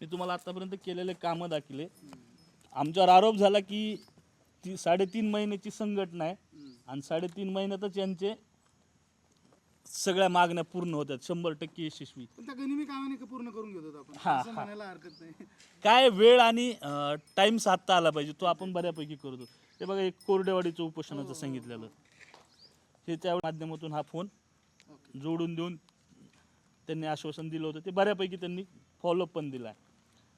मी तुम्हाला आतापर्यंत केलेले कामं दाखले आमच्यावर आरोप झाला की ती साडेतीन महिन्याची संघटना आहे आणि साडेतीन महिन्यातच यांचे सगळ्या मागण्या पूर्ण होतात. शंभर टक्के यशस्वी. पण त्या गनिमी कामाने का पूर्ण करून घेतो आपण? हा, असं हा. म्हणायला हरकत नाही. काय वेळ आणि टाइम साधता आला पाहिजे तो आपण बऱ्यापैकी करतो. ते बघा एक कोरडेवाडीचं उपोषणाचं सांगितलेलं. हे त्या माध्यमातून हा फोन जोडून देऊन त्यांनी आश्वासन दिलं होतं. ते बऱ्यापैकी त्यांनी फॉलोअप पण दिला आहे.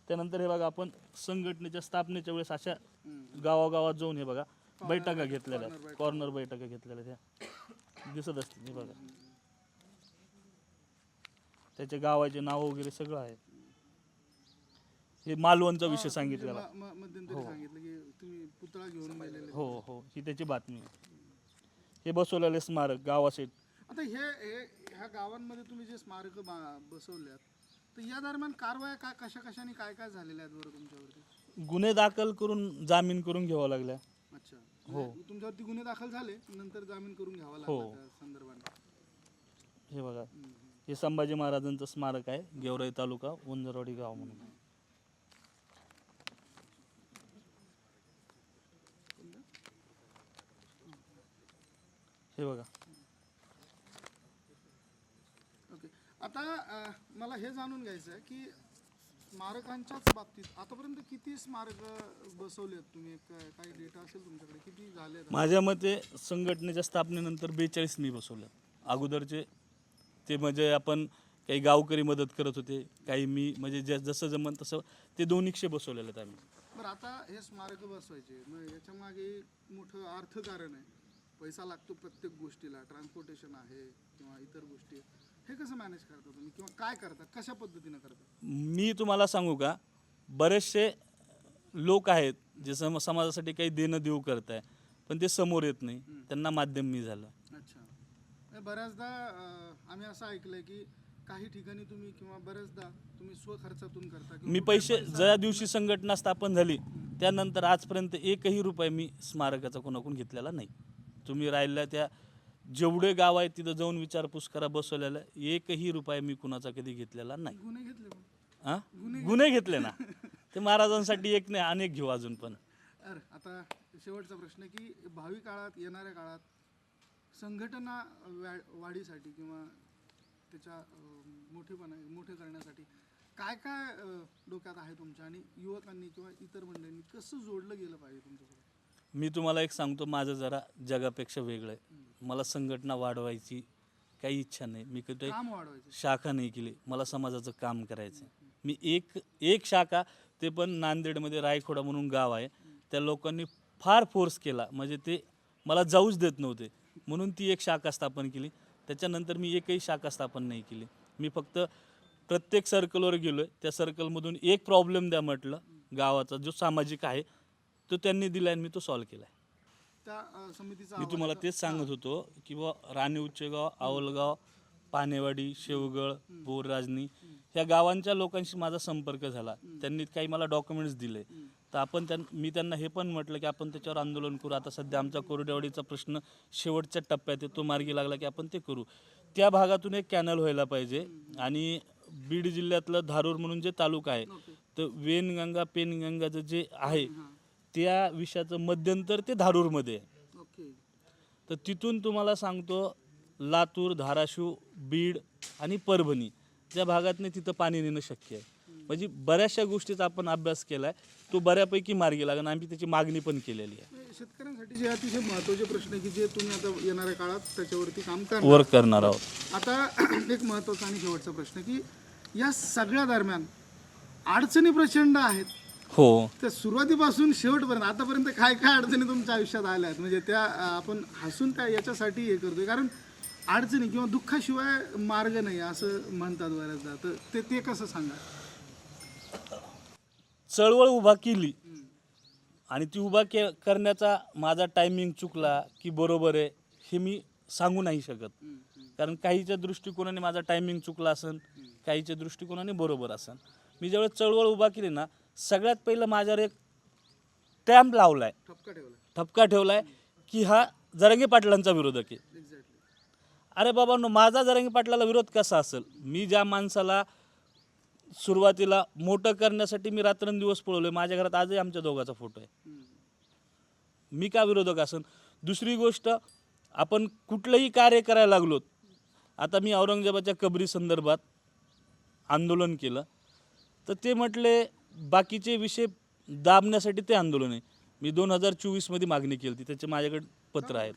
त्यानंतर हे बघा आपण संघटनेच्या स्थापनेच्या वेळेस अशा गावागावात जाऊन हे बघा बैठका घेतलेल्या आहेत. कॉर्नर बैठका. घेतलेल्या ह्या. दिसत असतील हे बघा. त्याच्या गावाचे नाव वगैरे सगळं आहे. हे मालवणचा विषय सांगितलेला. म- म- मध्यंतरी सांगितलं की तुम्ही पुतळा घेऊन गेलेले हो हो. ही त्याची बातमी. हे बसवलेले स्मारक गावाचे. आता हे हे ह्या गावांमध्ये तुम्ही जे स्मारक बसवल्यात तर या दरम्यान कारवाया काय कशा कशाने काय काय झालेल्या आहेत बरं तुमच्यावरती? गुन्हे दाखल करून जामीन करून घ्यावा लागला अच्छा. हो. म्हणजे तुमच्यावरती गुन्हे दाखल झाले नंतर जामीन करून घ्यावा हो. लागला त्या संदर्भाने. हे बघा. हे संभाजी महाराजांचं स्मारक आहे गेवराई तालुका वंजरवाडी गाव म्हणून. हे बघा. आता मला हे जाणून घ्यायचं आहे की स्मारकांच्याच बाबतीत आतापर्यंत किती स्मारक बसवले आहेत तुम्ही? काय काही डेटा असेल तुमच्याकडे? किती झाले माझ्या मते संघटनेच्या स्थापनेनंतर बेचाळीस मी बसवल्या अगोदरचे ते म्हणजे आपण काही गावकरी मदत करत होते काही मी म्हणजे ज जसं जमन तसं ते दोन्हीशे बसवलेले आहेत आम्ही. बरं आता हे स्मारक बसवायचे मग याच्या मागे मोठं अर्थकारण आहे. पैसा लागतो प्रत्येक गोष्टीला ट्रान्सपोर्टेशन आहे किंवा इतर गोष्टी. हे कसं मॅनेज करता तुम्ही? किंवा काय करता? कशा पद्धतीनं करता? मी तुम्हाला सांगू का? बरेचसे लोक आहेत जे सम समाजासाठी काही देणं देऊ करताय पण ते समोर येत नाही. त्यांना माध्यम मी झालं. अच्छा. बऱ्याचदा अं, आम्ही असं ऐकलंय की काही ठिकाणी तुम्ही किंवा बऱ्याचदा तुम्ही स्वखर्चातून करता किंवा मी पैसे ज्या दिवशी संघटना स्थापन झाली त्यानंतर आजपर्यंत एकही रुपये मी स्मारकाचा कोणाकडून घेतलेला नाही. तुम्ही राहिल्या त्या जेवढे गाव आहेत तिथं जाऊन विचारपूस करा बसवलेलं एकही रुपये मी कुणाचा कधी घेतलेला नाही. गुन्हे घेतले मग? हा? गुन्हे घेतले. ना? ते महाराजांसाठी एक नाही अनेक घेऊ अजून पण. अरे आता शेवटचा प्रश्न की भावी काळात येणाऱ्या काळात संघटना वा- वाढीसाठी किंवा त्याच्या अं, मोठेपणा मोठे करण्यासाठी काय काय अं, डोक्यात आहे तुमच्या आणि युवकांनी किंवा इतर मंडळींनी कसं जोडलं गेलं पाहिजे तुमच्यासोबत? मी तुम्हाला एक सांगतो माझं जरा जगापेक्षा वेगळं आहे. मला संघटना वाढवायची काही इच्छा नाही. मी कुठे काम वाढवायचं. शाखा नाही केली. मला समाजाचं काम करायचं आहे. मी एक एक शाखा ते पण नांदेडमध्ये रायखोडा म्हणून गाव आहे. त्या लोकांनी फार फोर्स केला. म्हणजे ते मला जाऊच देत नव्हते. म्हणून ती एक शाखा स्थापन केली. त्याच्यानंतर मी एकही शाखा स्थापन नाही केली. मी फक्त प्रत्येक सर्कलवर गेलो आहे त्या सर्कलमधून एक प्रॉब्लेम द्या म्हटलं गावाचा जो सामाजिक आहे तो त्यांनी दिला आणि मी तो सॉल्व्ह केला आहे त्या अं, समितीचा मी तुम्हाला तेच सांगत होतो की बा राणी उच्चगाव आवलगाव पानेवाडी शेवगळ बोर राजनी ह्या गावांच्या लोकांशी माझा संपर्क झाला. त्यांनी काही मला डॉक्युमेंट्स दिले. तर आपण त्यां मी त्यांना हे पण म्हटलं की आपण त्याच्यावर आंदोलन करू. आता सध्या आमचा कोरडेवाडीचा प्रश्न शेवटच्या टप्प्यात तो मार्गी लागला की आपण ते करू. त्या भागातून एक कॅनल व्हायला पाहिजे. आणि बीड जिल्ह्यातलं धारूर म्हणून जे तालुका आहे तर वेनगंगा पेनगंगाचं जे आहे त्या विषयाचं मध्यंतर ते धारूरमध्ये तर तिथून तुम्हाला सांगतो लातूर धाराशिव बीड आणि परभणी ज्या भागात नाही तिथं पाणी नेणं शक्य आहे. म्हणजे बऱ्याचशा गोष्टीचा आपण अभ्यास केला आहे तो बऱ्यापैकी मार्गी लागला आम्ही त्याची मागणी पण केलेली आहे. हे शेतकऱ्यांसाठी जे अतिशय महत्त्वाचे प्रश्न आहे की जे तुम्ही आता येणाऱ्या काळात त्याच्यावरती काम करणार वर्क करणार आहोत. आता एक महत्त्वाचा आणि शेवटचा प्रश्न की या सगळ्या दरम्यान अडचणी प्रचंड आहेत. हो. त्या सुरुवातीपासून शेवटपर्यंत आतापर्यंत काय काय अडचणी तुमच्या आयुष्यात आल्या आहेत? म्हणजे त्या आपण हसून त्या याच्यासाठी हे करतोय. कारण अडचणी किंवा दुःखाशिवाय मार्ग नाही असं म्हणतात बऱ्याचदा. तर ते ते कसं सांगा? चळवळ उभा केली आणि ती उभा के करण्याचा माझा टायमिंग चुकला की बरोबर आहे हे मी सांगू नाही शकत. कारण काहीच्या दृष्टिकोनाने माझा टायमिंग चुकला असेल काहीच्या दृष्टिकोनाने बरोबर असेल मी ज्यावेळेस चळवळ उभा केली ना सगळ्यात पहिलं माझ्यावर एक टॅम्प लावला आहे ठपका ठेवला ठपका ठेवला आहे की हा जरंगे पाटलांचा विरोधक आहे. एक्झॅक्टली अरे बाबा माझा जरंगी पाटलाला विरोध कसा असेल? मी ज्या माणसाला सुरुवातीला मोठं करण्यासाठी मी रात्रंदिवस पळवलोय माझ्या घरात आजही आमच्या दोघाचा फोटो आहे. मी का विरोधक असन? दुसरी गोष्ट आपण कुठलंही कार्य करायला लागलो आता मी औरंगजेबाच्या कबरी संदर्भात आंदोलन केलं तर ते म्हटले बाकीचे विषय दाबण्यासाठी ते आंदोलन आहे. मी दोन हजार चोवीसमध्ये मागणी केली होती. त्याचे माझ्याकडे पत्र आहेत.